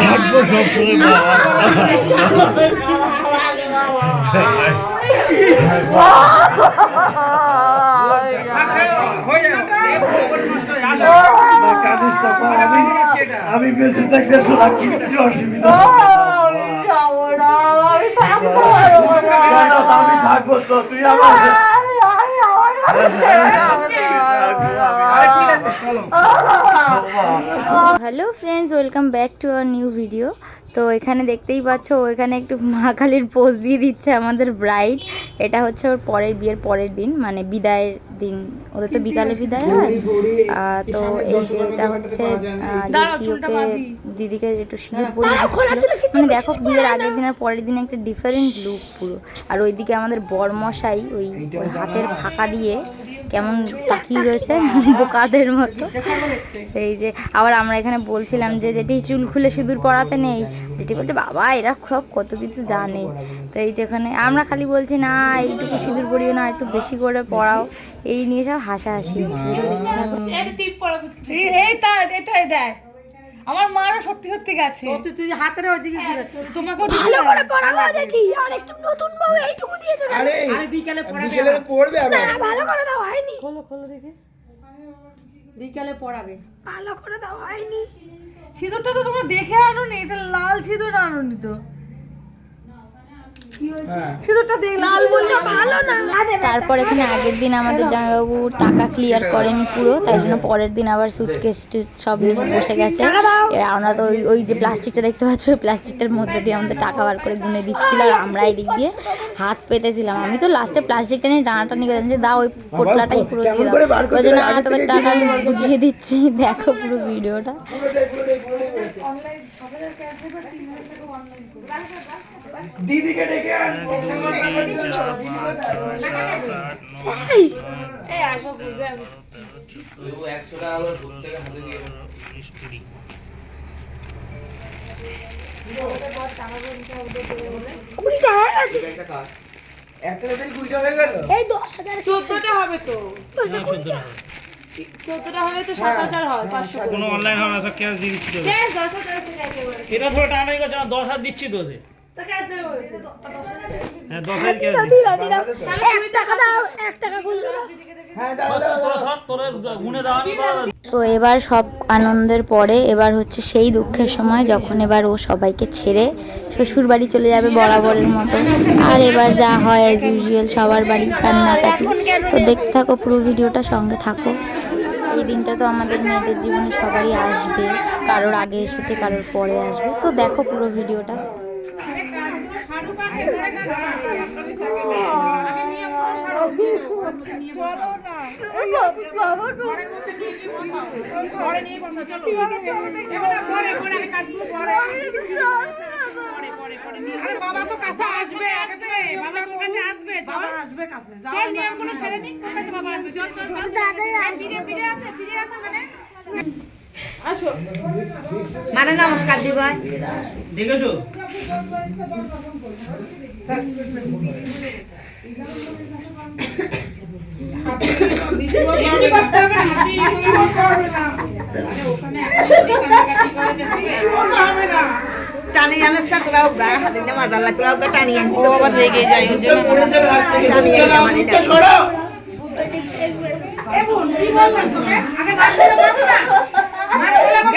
থাকব সবসময় আমি আমি বেঁচে থাকলে তোরা অসুবিধা আমি থাকব তো তুই আমার hello friends welcome back to our new video তো এখানে দেখতেই পাচ্ছ ও এখানে একটু মা কালীর পোজ দিয়ে দিচ্ছে আমাদের ব্রাইড এটা হচ্ছে ওর পরের বিয়ের পরের দিন মানে বিদায়ের দিন। ওদের তো বিকালে বিদায় হয়। তো এই যে এটা হচ্ছে জেঠি ওকে দিদিকে একটু সিঁদুর পরিয়ে দিচ্ছিল মানে দেখো বিয়ের আগের দিন আর পরের দিন একটা ডিফারেন্ট লুক পুরো। আর ওইদিকে আমাদের বরমশাই ওই হাতের ফাঁকা দিয়ে কেমন তাকিয়ে রয়েছে বোকাদের মতো এই যে আবার আমরা এখানে বলছিলাম যে যেটি চুল খুলে সিঁদুর পড়াতে নেই যেটি বলছে বাবা এরা সব কত কিছু জানে তো এই যেখানে আমরা খালি বলছি না এইটুকু সিঁদুর পড়িও না একটু বেশি করে পড়াও এই নিয়ে সব হাসাহাসি হচ্ছে দেখতে থাকো আমার মারও সত্যি সত্যি গেছে। তুই তুই হাতের ওইদিকে ঘুরেছিস তোমাকে ভালো করে পড়াবো জেঠি আর একটু নতুন বউ এইটুকু দিয়েছ আরে আরে বিকালে পড়াবে বিকালে পড়বে আবার। না ভালো করে দাও হয়নি। খোলো খোলো দেখি। বিকালে পড়াবে। ভালো করে দাও হয়নি। সিঁদুরটা তো তোমরা দেখে আনোনি এটা লাল সিঁদুর আনোনি তো হ্যাঁ সিঁদুরটা দেখ লাল বলছো ভালো না তারপর এখানে আগের দিন আমাদের জামাইবাবু টাকা ক্লিয়ার করেনি পুরো তাই জন্য পরের দিন আবার সুটকেস সব নিয়ে বসে গেছে। আমরা তো ওই ওই যে প্লাস্টিকটা দেখতে পাচ্ছ ওই প্লাস্টিকটার মধ্যে দিয়ে আমাদের টাকা বার করে গুনে দিচ্ছিল আর আমরা এদিক দিয়ে হাত পেতেছিলাম। আমি তো লাস্টে প্লাস্টিকটা নিয়ে টানাটানি করে দিচ্ছি দাও ওই পোটলাটাই পুরো দিয়ে দাও। বলছে না আগে তোদের টাকা আমি বুঝিয়ে দিচ্ছি দেখো পুরো ভিডিওটা। দিদিকে ডেকে কুড়িটা হয়ে গেল? চোদ্দটা হবে তো। চোদ্দটা হলে তো সাত হাজার হয় পাঁচশো কোনো অনলাইন হবে না সব ক্যাশ দিয়ে দিচ্ছি এটা ধরে দশ হাজার দিচ্ছি তোদের তো এবার সব আনন্দের পরে এবার হচ্ছে সেই দুঃখের সময় যখন এবার ও সবাইকে ছেড়ে শ্বশুর বাড়ি চলে যাবে বরাবরের মতো। আর এবার যা হয় অ্যাজ ইউজুয়াল সবার বাড়ি কান্নাকাটি। তো দেখতে থাকো পুরো ভিডিওটা সঙ্গে থাকো। এই দিনটা তো আমাদের মেয়েদের জীবনে সবারই আসবে। কারোর আগে এসেছে কারোর পরে আসবে। তো দেখো পুরো ভিডিওটা। বাবা। তো কাছে আসবে বাবা তোর কাছে আসবে আসবে কাছে চল নিয়মগুলো সেরে নি তোর কাছে বাবা আসবে। চল চল ফিরে ফিরে আছে ফিরে আছে মানে আসো। মানে নমস্কার দিব। দেখেছ? হাঁটি করতে হবে হাঁটি করতে হবে না আরে ওখানে কাটাকাটি করে দেখবে হবে না টানি আনার সাথে হাতে মজা লাগল ওগা টানি ও আবার রেগে যায় ওই জন্য পড়ে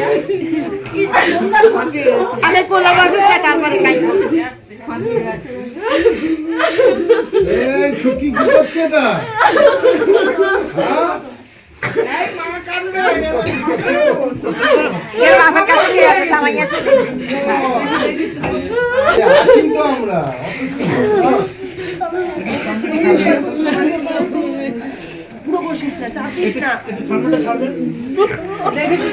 না আগে কোলা বাসু তারপরে খাইবো। এই ছুটি কি হচ্ছে এটা? হ্যাঁ? এর বাবার কাছে নিয়ে আসে জামাই আছে আছি তো আমরা এই বুঝকি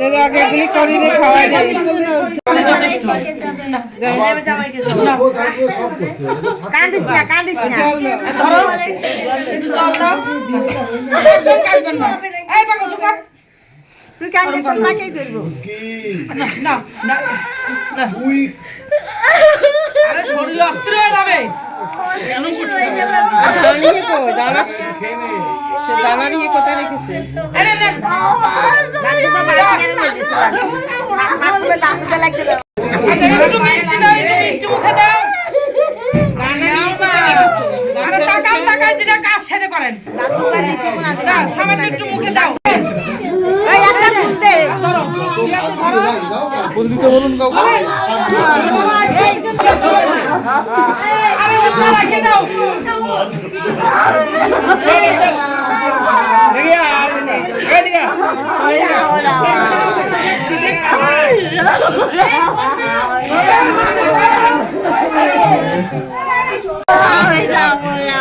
দাদা আগে এগুলি করি দিয়ে খাওয়াই দেয় কান্দিস না কান্দিস না। তুই কান্দিস তোর মাকেই করব কি তুই দাঁড়িয়ে কো দাঁড়া সে দাঁড়িয়ে কোথায় রেখেছে লাগবে তো বাড়ি ফিরে নিয়ে যেতে পারবি। হাত তুলে দাঁত তুলে লাগতে দাও। দাঁত তুলে দিচ্ছে কোনা দিলে। এই একটা মুখ দে। বলদিতে বলুন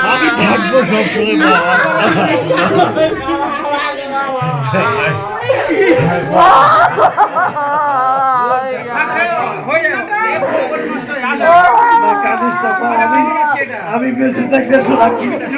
আমি থাকব সবসময় বাবা মা কাঁদিস না, মা, আমি আমি বেঁচে থাকলে তোরা কিচ্ছু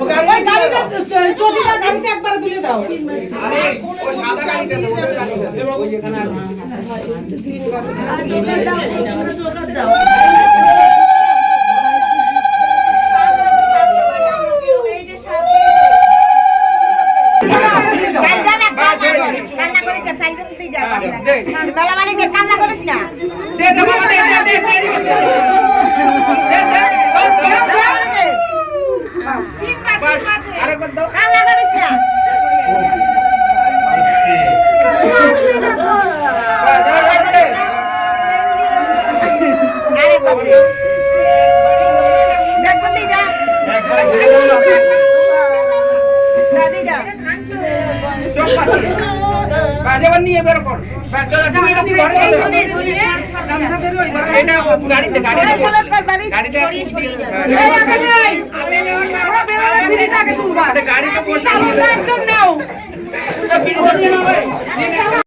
না, বাবা। কেন? আমি থাকব তো তুই আমার কান্দা না, কান্না করিস। কান্না করিস না, সাইকেল তুই যা, বাড়ি না। মেলা বাড়িতে কান্না করিস না। কান্না করিস গাড়িতে নিয়ে বলো, কর বাড়ি? গাড়িতে। গাড়িতে একদম নাও।